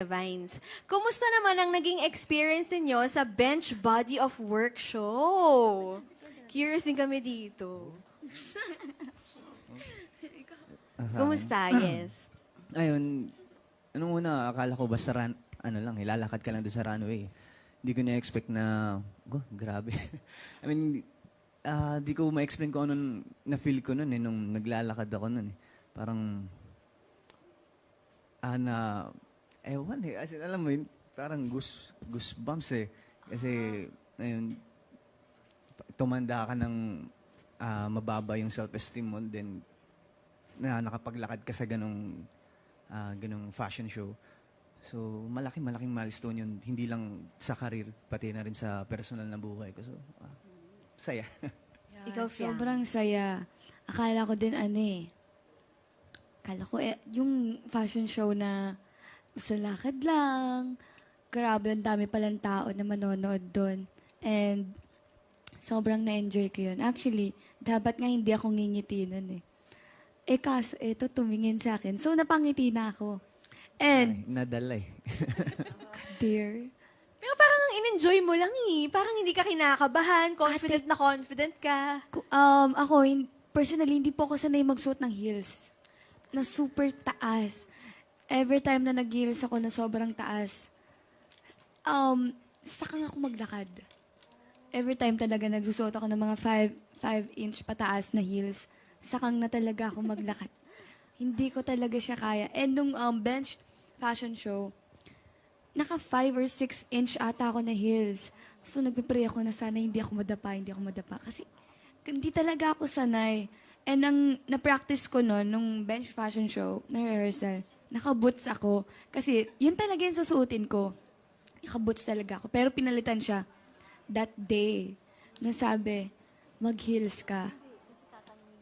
Vines. Kumusta naman ang naging experience ninyo sa Bench Body of Work show? Curious din kami dito. Kumusta? Yes. Ayun, anong una, akala ko basta ran, ano lang, ilalakad ka lang doon sa runway. Hindi ko na-expect na, oh, grabe. I mean, ah, di ko ma-explain kung ano na-feel ko noon eh, nung naglalakad ako noon eh. Parang, ah, na, ewan eh, as in, alam mo yun, parang goose, goosebumps eh. Kasi, ayun, tumanda ka ng ah, mababa yung self-esteem mo, then na nakapaglakad ka sa ganong ah, ganong fashion show. So, malaki malaking milestone yun. Hindi lang sa karir, pati na rin sa personal na buhay ko. So, ah, saya. Ikaw, Fiang. Sobrang saya. Akala ko din ano eh. Akala ko eh, yung fashion show na sa lakad lang. Grabe, ang dami palang tao na manonood doon. And sobrang na-enjoy ko yun. Actually, dapat nga hindi ako ngingiti nun eh. Eh kaso, eto tumingin sa akin. So, napangiti na ako. And, Ay, nadala eh. dear, Pero parang ang in-enjoy mo lang eh. Parang hindi ka kinakabahan, confident na confident ka. Ku- Um, ako, hin- personally, hindi po ako sanay magsuot ng heels. Na super taas. Every time na nag-heels ako na sobrang taas, um, sakang ako maglakad. Every time talaga nagsusuot ako ng mga 5 inch pataas na heels, sakang na talaga ako maglakad. Hindi ko talaga siya kaya. And nung um, bench fashion show, naka 5 or 6 inch ata ako na heels. So nagpipray ako na sana hindi ako madapa, hindi ako madapa. Kasi hindi talaga ako sanay. And ang na-practice ko noon, nung bench fashion show, na rehearsal, naka-boots ako. Kasi yun talaga yung susuotin ko. Naka-boots talaga ako. Pero pinalitan siya that day. Na sabi, mag-heels ka.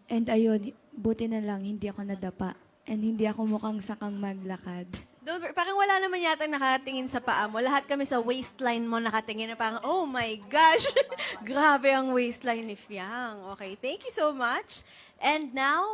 And ayun, buti na lang, hindi ako nadapa. And hindi ako mukhang sakang maglakad. Don't parang wala naman yata nakatingin sa paa mo. Lahat kami sa waistline mo nakatingin na parang, oh my gosh, grabe ang waistline ni Fiang. Okay, thank you so much. And now,